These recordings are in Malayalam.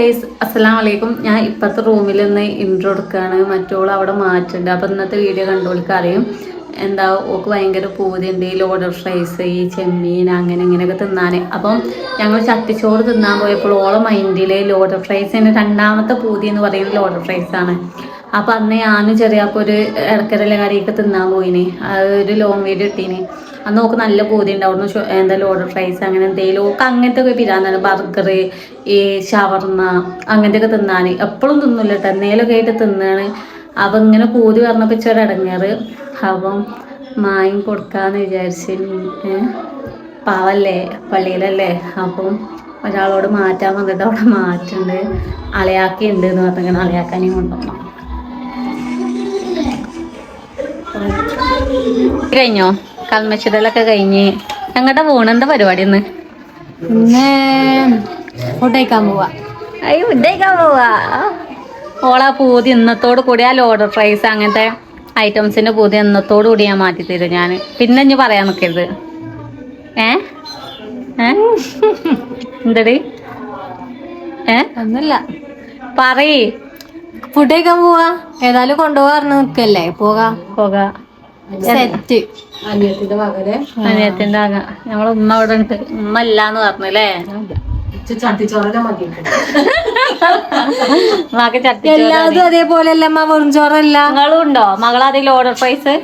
ഗൈസ് അസ്സലാം വലൈക്കും ഞാൻ ഇപ്പോഴത്തെ റൂമിൽ നിന്ന് ഇൻട്രോ എടുക്കുകയാണ് മറ്റോൾ അവിടെ മാറ്റുണ്ട്. അപ്പോൾ ഇന്നത്തെ വീഡിയോ കണ്ടോൾക്ക് അറിയും. എന്താ ഓക്ക് ഭയങ്കര പൂതിയുണ്ട് ഈ ലോഡർ ഫ്രൈസ് ഈ ചെമ്മീൻ അങ്ങനെ ഇങ്ങനെയൊക്കെ തിന്നാൻ അപ്പം ഞങ്ങൾ ചട്ടിച്ചോറ് തിന്നാൻ പോയപ്പോൾ ഓളെ മൈൻഡിൽ ലോഡർ ഫ്രൈസിന് രണ്ടാമത്തെ പൂതി എന്ന് പറയുന്നത് ലോഡർ ഫ്രൈസ് ആണ്. അപ്പം അന്ന് ഞാനും ചെറിയപ്പോൾ ഒരു ഇടക്കരല കറിയൊക്കെ തിന്നാൻ പോയിന്. ഒരു ലോങ് വീഡിയോ ഇട്ടീന്. അന്ന് നോക്ക് നല്ല പൂതി ഉണ്ടാവുന്നു എന്താ ലോഡർ ഫ്രൈസ് അങ്ങനെ എന്തെങ്കിലും ഒക്കെ അങ്ങനത്തെ ഒക്കെ പിരാന്താണ് ബർഗർ ഈ ഷവർണ അങ്ങനത്തെ ഒക്കെ തിന്നാൻ എപ്പോഴും തിന്നില്ല കേട്ടോ എന്തെങ്കിലുമൊക്കെ ആയിട്ട് തിന്നാണ്. അപ്പം ഇങ്ങനെ പൂതി പറഞ്ഞപ്പോൾ ഇച്ചൊരു ഇടങ്ങാറ്. അപ്പം മായും കൊടുക്കാന്ന് വിചാരിച്ച് പാവല്ലേ? പള്ളിയിലല്ലേ? അപ്പം ഒരാളോട് മാറ്റാൻ വന്നിട്ട് അവിടെ മാറ്റുണ്ട്. അളയാക്കി ഉണ്ട് എന്ന് പറഞ്ഞിങ്ങനെ അളയാക്കാനും കൊണ്ടുപോകണം കഴിഞ്ഞോ? കൽമച്ചിടലൊക്കെ കഴിഞ്ഞ്. ഞങ്ങളുടെ പോണ? എന്താ പരിപാടി ഇന്ന്? പിന്നെ ഫുഡ് കഴിക്കാൻ പോവാ. അയ്യോ ഫുഡേക്കാൻ പോവാ? ഓളാ പൂതി ഇന്നത്തോട് കൂടി ആ ലോഡർ ഫ്രൈസ് അങ്ങനത്തെ ഐറ്റംസിന്റെ പൂതി ഇന്നത്തോട് കൂടി ഞാൻ മാറ്റി തരും ഞാൻ പിന്നെ ഇനി പറയാൻ നിൽക്കരുത് ഏ? ഏ? എന്തടി? ഏ? ഒന്നുമില്ല. പറയ്. ഫുഡ് കഴിക്കാൻ പോവാ? ഏതായാലും കൊണ്ടുപോകാറുണ്ട്. നിക്കല്ലേ പോകാ. പോകാ. സെറ്റ്. അനിയത്തിന്റെ മകനെ? അനിയത്തിന്റെ ആക നമ്മളെ ഉമ്മ അവിടെ ഉണ്ട്. ഉമ്മ ഇല്ലാന്ന് പറഞ്ഞല്ലേ ചട്ടിച്ചോറനെ മതി മക ചട്ടി എല്ലാതും അതേപോലെ അല്ല അമ്മ? വെറും ചോറല്ല. നിങ്ങളും ഉണ്ടോ ഓർഡർ പ്രൈസ്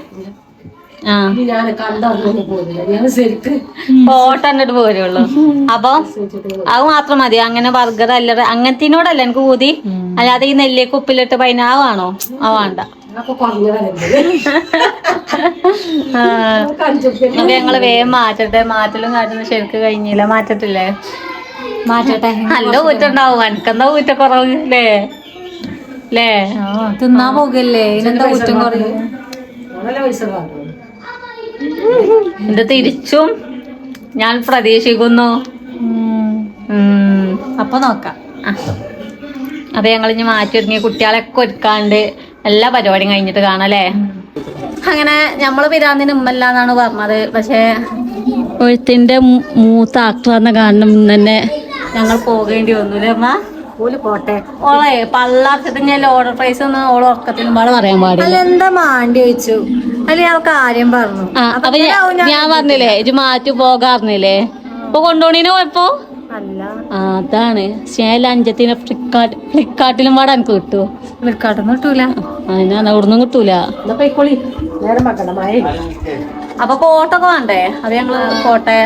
ഞാൻ കണ്ടറിഞ്ഞു പോകുന്നില്ല. ഞാൻ ശരിക്ക് ഫോട്ടോ കണ്ടിട്ട് പോരുള്ളൂ. അപ്പൊ അത് മാത്രം മതി. അങ്ങനെ ബർഗർ അല്ല അങ്ങനത്തിനോടല്ല എനിക്ക് ഊതി അല്ലാതെ ഈ നെല്ലിയൊക്കെ ഉപ്പിലിട്ട് പൈനാവാണോ ആ വേണ്ട. അപ്പൊ ഞങ്ങൾ വേഗം മാറ്റട്ടെ. മാറ്റലും കാറ്റലും ശരിക്ക് കഴിഞ്ഞില്ല. മാറ്റത്തില്ലേ? മാറ്റട്ടെ. നല്ല ഊറ്റുണ്ടാവും. എനിക്കെന്താ ഊറ്റ അല്ലേ അല്ലേ തിന്നാ പോകല്ലേ? ഇതിനെന്താ കുറ്റം കുറയും? ഇത് തിരിച്ചും ഞാൻ പ്രതീക്ഷിക്കുന്നു. അപ്പൊ നോക്കാം. അപ്പൊ ഞങ്ങൾ ഇനി മാറ്റി ഒരുങ്ങി കുട്ടികളൊക്കെ ഒരുക്കാണ്ട് എല്ലാ പരിപാടിയും കഴിഞ്ഞിട്ട് കാണാല്ലേ അങ്ങനെ നമ്മൾ പിരാന്തിന് ഉമ്മല്ല എന്നാണ് പറഞ്ഞത്. പക്ഷേ ഒഴുത്തിന്റെ മൂത്ത ആക്ടർ കാണുന്ന കാരണം തന്നെ ഞങ്ങൾ പോകേണ്ടി വന്നു അല്ലേ അമ്മ പോട്ടെ. ഓളെ പള്ളാർക്കത്തിന് ഞാൻ ഓർഡർ പ്രൈസ് ഒന്ന് ഓളെ ഉറക്കത്തിനും പാടെ പറയാൻ പാടില്ല. എന്താ മാണ്ടി ചോദിച്ചു? കാര്യം പറഞ്ഞു. അപ്പൊ ഞാൻ- പറഞ്ഞില്ലേ ഇത് മാറ്റി പോകാറില്ലേ ഇപ്പൊ കൊണ്ടോണിനെ പോയപ്പോ അതാണ്. അഞ്ചത്തിന് ഫ്ലിപ്കാർട്ട് ഫ്ലിപ്കാർട്ടിലും പാടെ എനിക്ക് കിട്ടുമോ ഫ്ലിപ്കാർട്ടൊന്നും കിട്ടൂല. അതിനാണ് അവിടുന്ന് കിട്ടൂല. അപ്പൊ കോട്ടൊക്കെ വേണ്ടേ? അത് ഞങ്ങൾ കോട്ടെ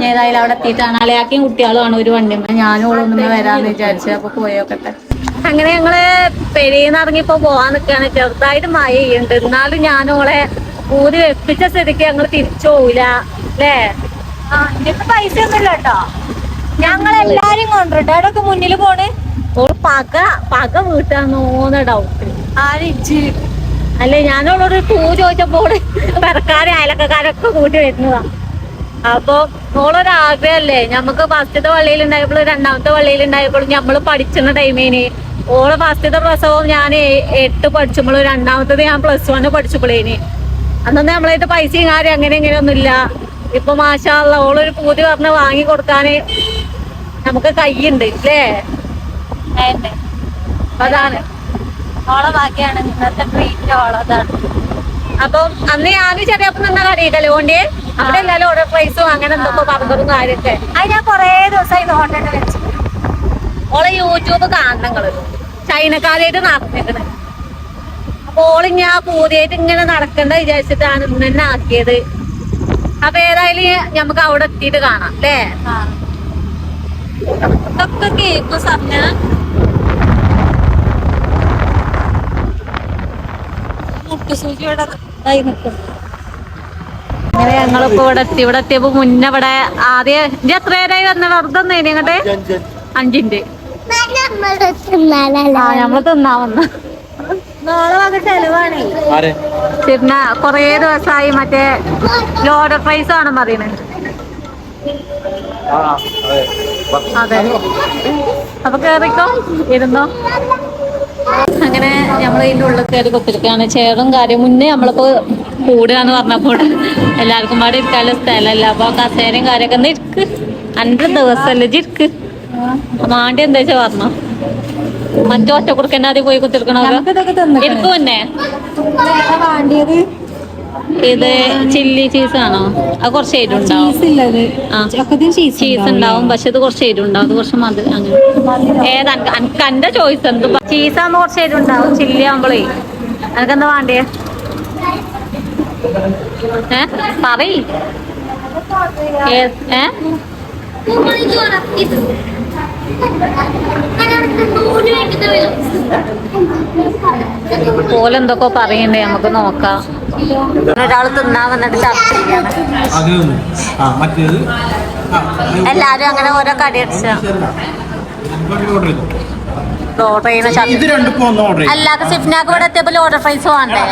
ഞാൻ ഏതായാലും അവിടെ എത്തിയിട്ടാണ്. അലയാക്കിയും കുട്ടികളുമാണ് ഒരു വണ്ടി. ഞാനും ഓളൊന്നും വരാന്ന് വിചാരിച്ചു അപ്പൊ പോയോക്കട്ടെ. അങ്ങനെ ഞങ്ങൾ പെരിന്ന് ഇറങ്ങിപ്പോ പോവാൻ നിക്കാണ്. ചെറുതായിട്ട് മഴ ചെയ്യുന്നുണ്ട് എന്നാലും ഞാൻ ഓളെ ഊതി വെപ്പിച്ച സ്ഥിതിക്ക് ഞങ്ങൾ തിരിച്ചു പോവില്ല അല്ലേ ആ ഇനിയിപ്പോ പൈസ ഒന്നുമില്ല കേട്ടോ. ഞങ്ങൾ എല്ലാരും കൊണ്ടിട്ട് അവിടൊക്കെ മുന്നിൽ പോണ്? ഓൾ പക പക വീട്ടാന്നോന്ന ഡൗട്ട് ആരിച്ച് അല്ലെ ഞാനോളൊരു പൂ ചോദിച്ചപ്പോൾ പെരക്കാരെ അയലക്കാരൊക്കെ കൂട്ടി വരുന്നതാ. അപ്പൊ ഓളൊരു ആഗ്രഹല്ലേ നമുക്ക് ഫസ്റ്റത്തെ പള്ളിയിൽ ഉണ്ടായപ്പോൾ രണ്ടാമത്തെ പള്ളിയിൽ ഉണ്ടായപ്പോൾ ഞമ്മൾ പഠിച്ചിരുന്ന ടൈമിന് ഓളെ ഫസ്റ്റത്തെ പ്രസവം ഞാൻ എട്ട് പഠിച്ചപ്പോൾ രണ്ടാമത്തത് ഞാൻ പ്ലസ് വണ് പഠിച്ചപ്പോഴേന് അന്നൊന്നും നമ്മളായിട്ട് പൈസയും കാര്യം അങ്ങനെ ഇങ്ങനെയൊന്നും ഇല്ല ഇപ്പൊ മാഷാള്ള ഓളൊരു പൂതി പറഞ്ഞ് വാങ്ങി കൊടുക്കാന് നമുക്ക് കയ്യുണ്ട് ഇല്ലേ? അതാണ്. ഓളെ ബാക്കിയാണ് ഇന്നത്തെ ട്രീറ്റ് ഓളതാണ്. അപ്പൊ അന്ന് ഞാനും ചെറിയപ്പം നിന്ന കടയിട്ടല്ലേ ഓണ്ടി അവിടെ എല്ലാരും ഓർഡർ പ്രൈസും അങ്ങനെ എന്തൊക്കെ പറഞ്ഞതും കാര്യത്തെ അത് ഞാൻ കൊറേ ദിവസമായി ഹോട്ടലിൽ വെച്ചു ഓളെ യൂട്യൂബ് കാണണങ്ങൾ. ചൈനക്കാരായിട്ട് നടന്നിക്കണ് അപ്പൊ ആ പൂതിയായിട്ട് ഇങ്ങനെ നടക്കണ്ട വിചാരിച്ചിട്ടാണ് ഇന്ന് തന്നെ ആക്കിയത്. അപ്പൊ ഏതായാലും നമുക്ക് അവിടെ എത്തിയിട്ട് കാണാം അല്ലേ? ഇതൊക്കെ കേൾക്കും സമയ മുട്ടുസൂചി ഇവിടെ ഇതായി നിൽക്കും അങ്ങനെ ഞങ്ങളിപ്പോ ഇവിടെ എത്തി. ഇവിടെ എത്തിയപ്പോ മുന്നേ ഇവിടെ ആദ്യം ഇജ്ജ് എത്ര നേരമായി വന്ന വെറുതെ ഒന്ന് ഇങ്ങോട്ട് അഞ്ചിന്റെ. ആ നമ്മൾ തിന്നാ വന്ന. നാളെ വക ചെലവാണേ. പിന്നെ കൊറേ ദിവസമായി മറ്റേ ലോഡർ പ്രൈസ് ആണ് പറയുന്നത് അതെ. അപ്പൊ കേറിക്കോ. ഇരുന്നോ. അങ്ങനെ നമ്മൾ ഇതിന്റെ ഉള്ളിൽ കയറി കൊത്തിരിക്കുകയാണ് ചെയറും കാര്യം മുന്നേ നമ്മളിപ്പോ കൂടുകയെന്ന് പറഞ്ഞപ്പോൾ എല്ലാവർക്കും പാടെ ഇരിക്കാനുള്ള സ്ഥലമല്ല. അപ്പൊ കസേരയും കാര്യമൊക്കെ ഒന്ന് ഇരിക്ക്. അൻപത് ദിവസമല്ലേ ഇരിക്ക്. മാണ്ടി എന്താ വെച്ചാ പറഞ്ഞു മറ്റോ ഒറ്റ കുറുക്കന്നെ ആദ്യം പോയി കുത്തിരിക്കണോ ഇരിക്കും തന്നെ ഇത് ചില്ലി ചീസ് ആണോ അത് കുറച്ച് എരിവുണ്ടാവും ചീസ് ഉണ്ടാവും. പക്ഷെ ഇത് കുറച്ച് എരിവുണ്ടാവും അത് കുറച്ച് മതി അങ്ങനെ. ഏതാ? എനിക്ക് എന്റെ ചോയ്സ് എന്ത് ചീസാകുമ്പോ കുറച്ച് എരിവുണ്ടാവും ചില്ലി ആകുമ്പോഴേ എനിക്കെന്താ വേണ്ടേ? ഏ? പറയ്. ഏ- പോലെന്തൊക്കെ പറയണ്ടേ? നമുക്ക് നോക്കാം. ഒരാൾ തിന്നാൻ വന്നിട്ട് ചർച്ച ചെയ്യാണ് അത്. ഒന്ന്. ആ മറ്റേത് ആ, എല്ലാരും അങ്ങനെ ഓരോ കടി അടിച്ച ഇങ്ങോട്ട് order ചെയ്തോ. ഓർഡർ ചെയ്യുന്ന ചർച്ച. ഇത് രണ്ടും ഇപ്പൊ ഒന്ന് ഓർഡർ ചെയ്യും. അല്ലാതെ സിഫ്നാക്ക് ഇവിടെ എത്തിയപ്പോൾ ഓർഡർ പ്രൈസ് വേണ്ടേ?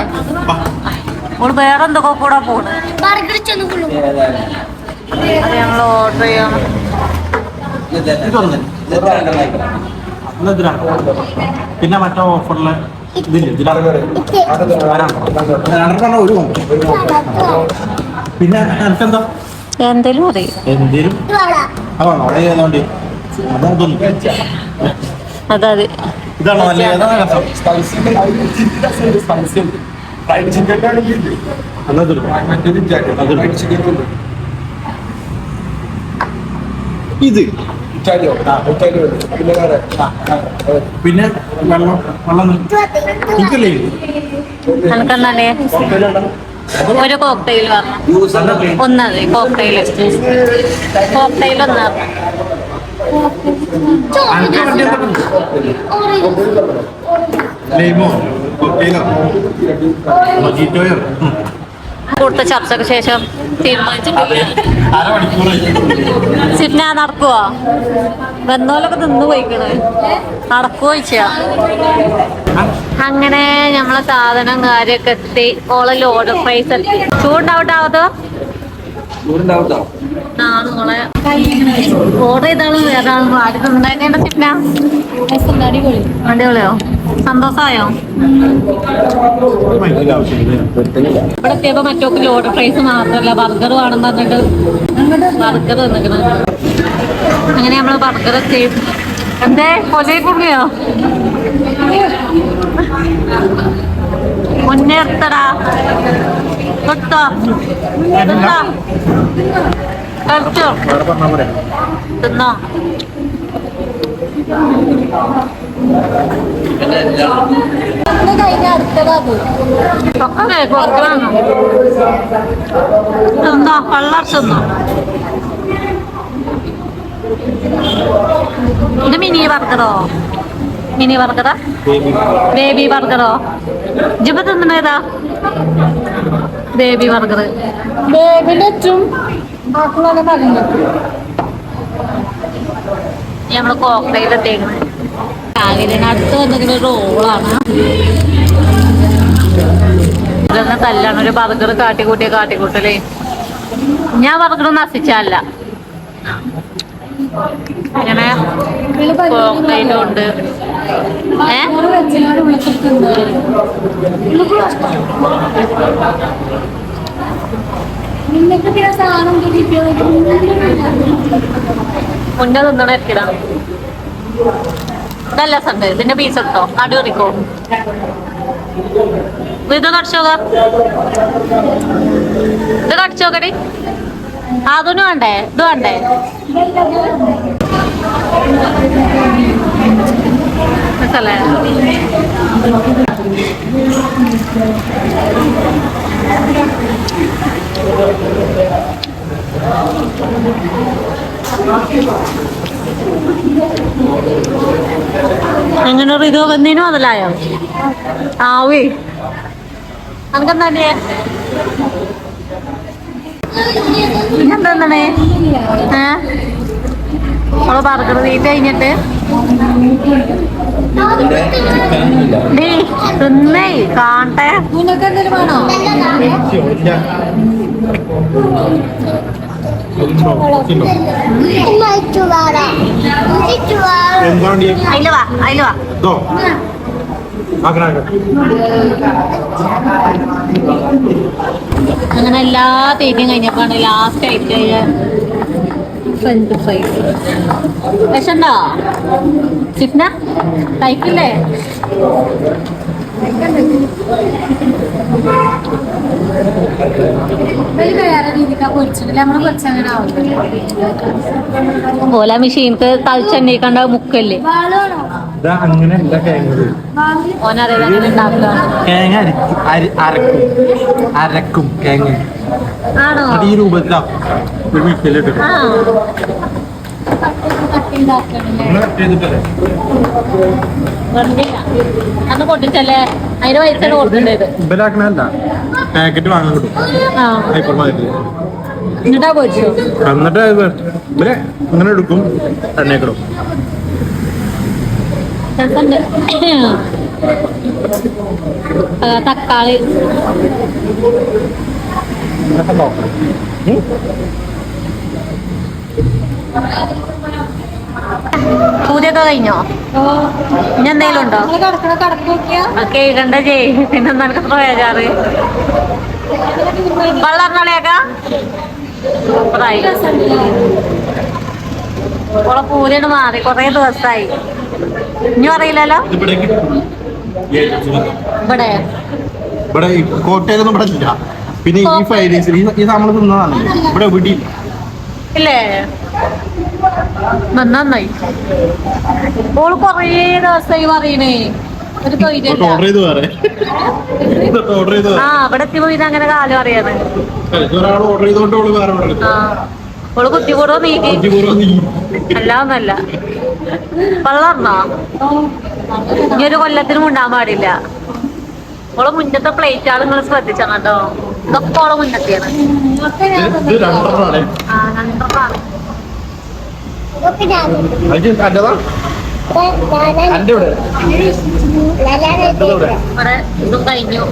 ഓൾ വേറെ എന്തൊക്കെ കൂടെ പോണ്. ഞങ്ങൾ ഓർഡർ ചെയ്യണം. പിന്നെ മറ്റേ ഓഫറിൽ പിന്നെ എനിക്കെന്താ എന്തേലും അറിയും എന്തേലും? അതെ ഇതാണോ നല്ല പിന്നെ പിന്നെ വെള്ളം വെള്ളം എനിക്കല്ലേ ഒരു കോക്ടെയിൽ പറഞ്ഞു. ഒന്നത് കോക്ടെയിൽ കോക്ടെയിൽ ഒന്ന് ലൈമോ കോക്ടെയിലോ മൊജിറ്റോയോ ഉം. കൂടുതൽ ചർച്ചയ്ക്ക് ശേഷം തീരുമാനിച്ചിട്ടില്ല സിഫ്ന നടക്കുവോ? ബന്ധോലൊക്കെ നിന്ന് പോയിക്കണ്. നടക്കുവോ ചോദിച്ചാ? അങ്ങനെ നമ്മളെ സാധനം കാര്യമൊക്കെ എത്തി. ഓളെ ലോഡ് പ്രൈസ് എത്തി. ചൂടുണ്ടാവട്ടാവതോ ആ നിങ്ങളെ ഓർഡർ ചെയ്താളും വേറെ ആളും ആദ്യം തിന്നുണ്ടാക്കേണ്ട സിഫ്ന? അടിപൊളി. അടിപൊളിയോ? സന്തോഷമായോ? ഇവിടെ എത്തിയപ്പോ മറ്റൊക്കെ ലോഡ് പ്രൈസ് മാത്രല്ല ബർഗർ വേണം പറഞ്ഞിട്ട് ബർഗർ തന്നിക്കണ് അങ്ങനെ നമ്മൾ ബർഗർ എത്തി. എന്തേ? കൊലയിൽ കുടുങ്ങിയോ? മുന്നേർത്തടാ തൊട്ടോ? തിന്നോ കഴിച്ചോ? തിന്നോ? ഒക്കെ തിന്നോ വെള്ളർച്ചെന്നോ ഇത് മിനി ബർഗറോ മിനി ബർഗറാ ബേബി ബർഗറോ ജിബ തിന്നണേതാ ബേബി ബർഗർ ഞമ്മൾ നമ്മൾ കാകിരിനടുത്ത് വന്നിങ്ങനെ റോളാണ്. ഇതൊന്ന് തല്ലാണ്? ഒരു ബർഗർ കാട്ടിക്കൂട്ടിയ കാട്ടിക്കൂട്ടലേ. ഞാൻ ബർഗർ നശിച്ചല്ല അങ്ങനെ ഉണ്ട്. മുന്നേ തിന്നണ എത്തിടാ നല്ല സണ്ട് ഇതിന്റെ പീസ് ഇട്ടോ നടു കറിക്കോ ഇത് കടിച്ചോക ഇത് കടിച്ചോക്കടി അതൊന്നും വേണ്ടേ? ഇത് വേണ്ടേ? മനസ്സിലായോ? അങ്ങനെ റിതു വന്നതിന് മുതലായോ ആവേ. അനക്കെന്താ എന്താണേ ഏ? അവൾ ബർഗർ തീറ്റ കഴിഞ്ഞിട്ട്? തിന്നേ. കാണട്ടെ. നിങ്ങൾക്ക് എന്തെങ്കിലും വേണോ? അങ്ങനെ എല്ലാ തേക്കും കഴിഞ്ഞപ്പോഴാണ് ലാസ്റ്റ് ആയിട്ട് ഫ്രണ്ട് ഫ്രൈസ് വിഷണ്ടോ ചിപ്ന കഴിക്കില്ലേ വേറെ രീതിക്കാ പൊരിച്ചിട്ടില്ല നമ്മൾ പൊരിച്ചങ്ങനെ ഓല മെഷീൻക്ക് തളിച്ചെണ്ണീക്കണ്ട മുക്കല്ലേ? ഇതാ അങ്ങനെ അല്ല കിഴങ്ങ് ഓനറിയാതെ അങ്ങനെ ഉണ്ടാക്കുക കിഴങ്ങ് അരക്കും അരി- അരക്കും. അത് ഈ രൂപത്തിലാക്കും ഒരു അന്ന് അതിന് പൈസ പാക്കറ്റ് വാങ്ങാൻ കിട്ടും ഹൈപ്പർ മാർക്കറ്റിൽ എന്നിട്ടാ പൊരിച്ചു എന്നിട്ട് ഇവരെ ഇങ്ങനെ എടുക്കും ആ, തക്കാളി. പൂജയൊക്കെ കഴിഞ്ഞോ? ഇനി എന്തെങ്കിലും ഉണ്ടോ? കേൾക്കണ്ട ചെയ് പിന്നെ നിനക്ക് ചാറ്. വെള്ളം കളിയാക്ക സൂപ്പറായി ഓളെ പൂജയാണ് മാറി. കൊറേ ദിവസമായി ഇനി അറിയില്ലല്ലോ? ഇവിടെ. ഇവിടെ ഇവിടെ കോട്ടയിലൊന്നും ഇവിടെ ഇല്ല. പിന്നെ ഈ ഫ്രൈഡ് റൈസ് ഈ നമ്മൾ തിന്നതാണ് ഇവിടെ എവിടെയില്ല ഇല്ലേ? നന്നായി. ഓൾ കൊറേ ദിവസമായി പറയണേ. ഒരു തൊഴിലില്ല ആ ഇവിടെ എത്തിയപ്പോ ഇത് അങ്ങനെ കാലം അറിയാണ് നീക്കി. ഇനി ഒരു കൊല്ലത്തിനും ഉണ്ടാൻ പാടില്ല. ഓളെ മുന്നത്തെ പ്ലേറ്റ് ആൾ നിങ്ങൾ ശ്രദ്ധിച്ചാ കേട്ടോ ഇതൊക്കെ ഓളെ മുന്നത്തെയാണ് ഇത് ഇവിടെ ഇതും കഴിഞ്ഞു.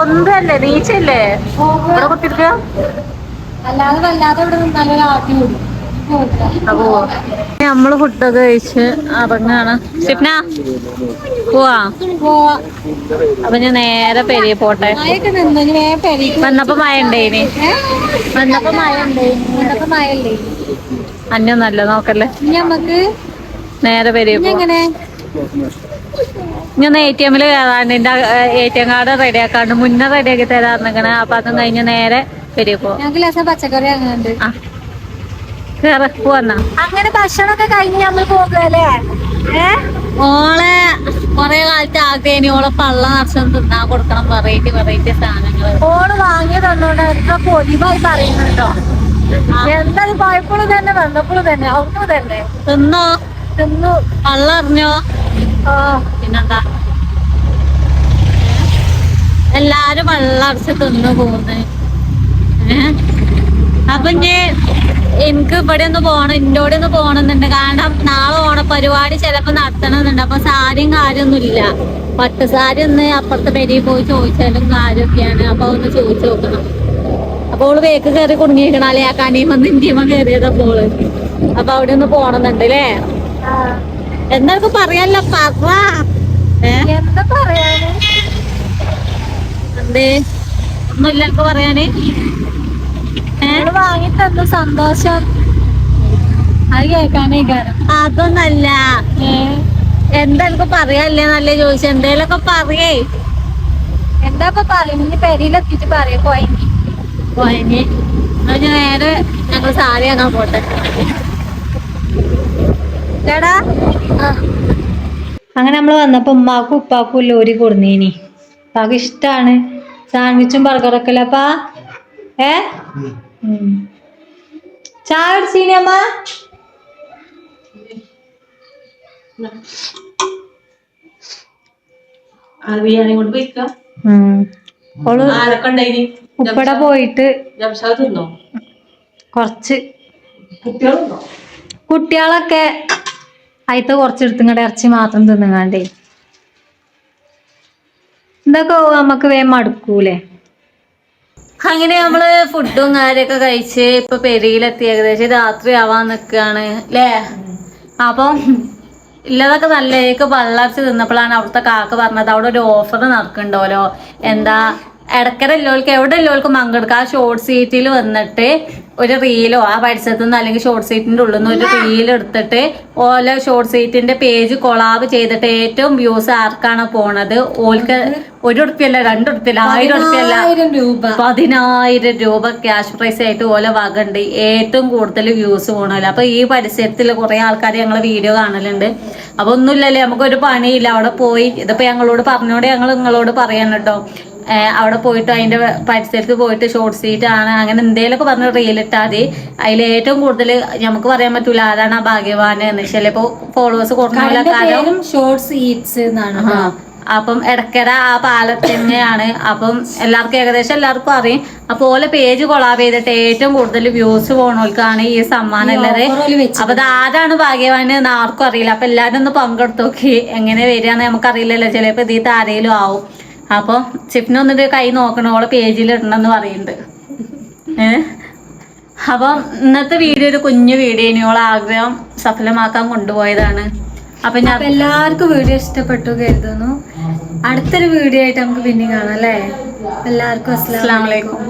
ഒന്നല്ലേ നീച്ചല്ലേ ഇവിടെ കുത്തിരിക്ക. അല്ലാതെ വല്ലാതെ ഇവിടെ നിന്നാലും ആട്ടി വിടും. അപ്പോ നമ്മൾ ഫുഡൊക്കെ കഴിച്ച് ഇറങ്ങാണ് സ്വപ്ന പോവാ? അപ്പൊ ഞാൻ നേരെ പെരിയ പോട്ടെ. വന്നപ്പോ മഴ ഉണ്ടേനി. വന്നപ്പോ മഴ ഉണ്ടേനി. ഇതൊക്കെ മഴയല്ലേ നോക്കല്ലേ. നമുക്ക് നേരെ പെരിയ പോ എങ്ങനെ? ഞാൻ എ ടി എമ്മിൽ കയറാണ്ട് എന്റെ A T M card ready ആക്കാണ്ട് മുന്നേ റെഡി റെഡിയാക്കി തരാറുണ്ടെങ്കിൽ അപ്പൊ അതും കഴിഞ്ഞ് നേരെ പെരിയ പോ. ഞങ്ങൾക്ക് ലേശം പച്ചക്കറി കേറ അങ്ങനെ ഭക്ഷണമൊക്കെ കഴിഞ്ഞ് നമ്മൾ പോകല്ലേ ഓളെ കൊറേ കാലത്ത് ആഗ്രഹം ഓളെ പള്ള നിറച്ചും തിന്നാൻ കൊടുക്കണം വെറൈറ്റി വെറൈറ്റി സാധനങ്ങൾ ഓൾ വാങ്ങി തന്നോണ്ട് എത്ര പൊലിവായി പറയുന്നുണ്ടോ? എന്തായാലും പോയപ്പോഴും തന്നെ വന്നപ്പോഴും തന്നെ അവിടുന്ന് തന്നെ തിന്നോ? തിന്നു. പള്ള അറിഞ്ഞോ? എല്ലാരും വെള്ളം തിന്നു പോകുന്നത് ഏഹ് അപ്പൊ ഇനി എനിക്ക് ഇവിടെ ഒന്ന് പോണം ഇന്നോടെ ഒന്ന് പോണെന്നുണ്ട്. കാരണം നാളെ ഓണ പരിപാടി ചിലപ്പോ നടത്തണമെന്നുണ്ട് അപ്പൊ സാരിയും കാര്യമൊന്നും ഇല്ല. പട്ട് സാരി ഒന്ന് അപ്പുറത്തെ പെരിയിൽ പോയി ചോദിച്ചാലും കാര്യമൊക്കെയാണ്. അപ്പൊ ഒന്ന് ചോദിച്ചു നോക്കണം. അപ്പൊ ഓൾ വേക്ക് കയറി കുടുങ്ങിയിരിക്കണം അല്ലെ? ആ വന്ന് ഇന്ത്യമ്മ കയറിയതപ്പോൾ അപ്പൊ അവിടെ ഒന്ന് പോണെന്നുണ്ട് അല്ലേ? എന്തൊക്കെ പറയാനല്ല പറ എന്താ പറയാന്? എന്തേ? ഒന്നുമില്ല എനിക്ക് പറയാന്? വാങ്ങി തന്ന സന്തോഷം. അത് കേൾക്കാനേ കാരണം അതൊന്നല്ല എന്താ എനിക്ക് പറയാല്ലേ നല്ല ചോദിച്ചു? എന്തേലൊക്കെ പറയേ. എന്താ ഇപ്പൊ പെരിയിലെത്തിച്ച് പറയാം. എന്നാ ഞാൻ നേരെ ഞങ്ങൾ സാരി വാങ്ങാൻ പോട്ടെ. അങ്ങനെ നമ്മൾ വന്നപ്പോ ഉമ്മാക്കും ഉപ്പാക്കും ലോരി കൊടുന്നീനി. ഉപ്പാക്ക് ഇഷ്ടാണ്. സാൻഡ്വിച്ചും ബർഗറൊക്കെ അല്ലപ്പാ ഏ? ഉം. ചായ കുടിച്ചീനി അമ്മ? ഉപ്പട പോയിട്ട് കുറച്ച്. കുട്ടികളൊക്കെ അയത്ത് കുറച്ചെടുത്തുങ്ങടെ ഇറച്ചി മാത്രം തിന്നുങ്ങാണ്ടേ. ഇതൊക്കെ നമുക്ക് വേഗം മടുക്കൂലേ. അങ്ങനെ നമ്മൾ ഫുഡും കാര്യൊക്കെ കഴിച്ച് ഇപ്പൊ പെരിയിലെത്തി ഏകദേശം രാത്രി ആവാൻ നിക്കാണ് അല്ലേ അപ്പം ഇല്ലതൊക്കെ നല്ലതൊക്കെ പള്ളർച്ച് തിന്നപ്പോഴാണ് അവിടുത്തെ കാക്ക പറഞ്ഞത് അവിടെ ഒരു ഓഫർ നടക്കണ്ടോലോ എന്താ ഇടക്കര ഇല്ലോൾക്ക് എവിടെ ഇല്ലോൾക്ക് പങ്കെടുക്കാം ആ ഷോർട്ട് സീറ്റിൽ വന്നിട്ട് ഒരു റീലോ ആ പരിസരത്തു നിന്ന് അല്ലെങ്കിൽ ഷോർട്ട് സീറ്റിന്റെ ഉള്ളിൽ നിന്ന് ഒരു റീൽ എടുത്തിട്ട് ഓല ഷോർട്ട് സീറ്റിന്റെ പേജ് കൊളാബ് ചെയ്തിട്ട് ഏറ്റവും വ്യൂസ് ആർക്കാണ് പോണത്? ഓൽക്ക് ഒരു ഉറുപ്പ്യല്ല രണ്ട് ഉറുപ്പ്യല്ല ആയിരം ഉറുപ്പ്യല്ല. രൂപ. പതിനായിരം രൂപ ക്യാഷ് പ്രൈസ് ആയിട്ട് ഓല വകണ്ട് ഏറ്റവും കൂടുതൽ വ്യൂസ് പോണല്ലോ അപ്പൊ ഈ പരിസരത്തിൽ കുറെ ആൾക്കാർ ഞങ്ങൾ വീഡിയോ കാണലുണ്ട്. അപ്പൊ ഒന്നുമില്ലല്ലേ നമുക്കൊരു പണിയില്ല. അവിടെ പോയി ഇതിപ്പോ ഞങ്ങളോട് പറഞ്ഞോണ്ട് ഞങ്ങൾ നിങ്ങളോട് പറയാൻ കേട്ടോ അവിടെ പോയിട്ട് അതിന്റെ പരിസരത്ത് പോയിട്ട് ഷോർട്ട് സീറ്റ് ആണ്. അങ്ങനെ എന്തേലൊക്കെ പറഞ്ഞ് റീൽ ഇട്ടാൽ മതി. അതിൽ ഏറ്റവും കൂടുതൽ നമുക്ക് പറയാൻ പറ്റൂല ആരാണ് ആ ഭാഗ്യവാന് എന്ന്. ചിലപ്പോ ഫോളോവേഴ്സ് കുറഞ്ഞ ഷോർട്ട് സീറ്റ്സ് എന്നാണ് അപ്പം ഇടക്കര ആ പാലത്തന്നെയാണ് അപ്പം എല്ലാവർക്കും ഏകദേശം എല്ലാവർക്കും അറിയും. അപ്പൊ ഓലെ പേജ് കൊളാബ് ചെയ്തിട്ട് ഏറ്റവും കൂടുതൽ വ്യൂസ് പോണോൽക്കാണ് ഈ സമ്മാനം ഉള്ളത്. അപ്പൊ അത് ആരാണ് ഭാഗ്യവാന് എന്ന് ആർക്കും അറിയില്ല. അപ്പൊ എല്ലാരും ഒന്ന് പങ്കെടുത്തോക്കി എങ്ങനെ വരികയെന്ന് നമുക്ക് അറിയില്ലല്ലോ ചിലപ്പോ ഇതീ താരയിലും ആവും. അപ്പൊ ചിപ്പിന് വന്നിട്ട് കൈ നോക്കണം? ഓളെ പേജിൽ ഇടണമെന്ന് പറയുന്നുണ്ട്. ഏഹ് അപ്പം ഇന്നത്തെ വീഡിയോ ഒരു കുഞ്ഞു വീഡിയോ. ഇനി ഓളെ ആഗ്രഹം സഫലമാക്കാൻ കൊണ്ടുപോയതാണ്. അപ്പൊ ഞാൻ എല്ലാവർക്കും വീഡിയോ ഇഷ്ടപ്പെട്ടു കരുതുന്നു. അടുത്തൊരു വീഡിയോ ആയിട്ട് നമുക്ക് പിന്നെ കാണാം അല്ലേ? എല്ലാവർക്കും അസ്സാം അസ്സലാമു അലൈക്കും.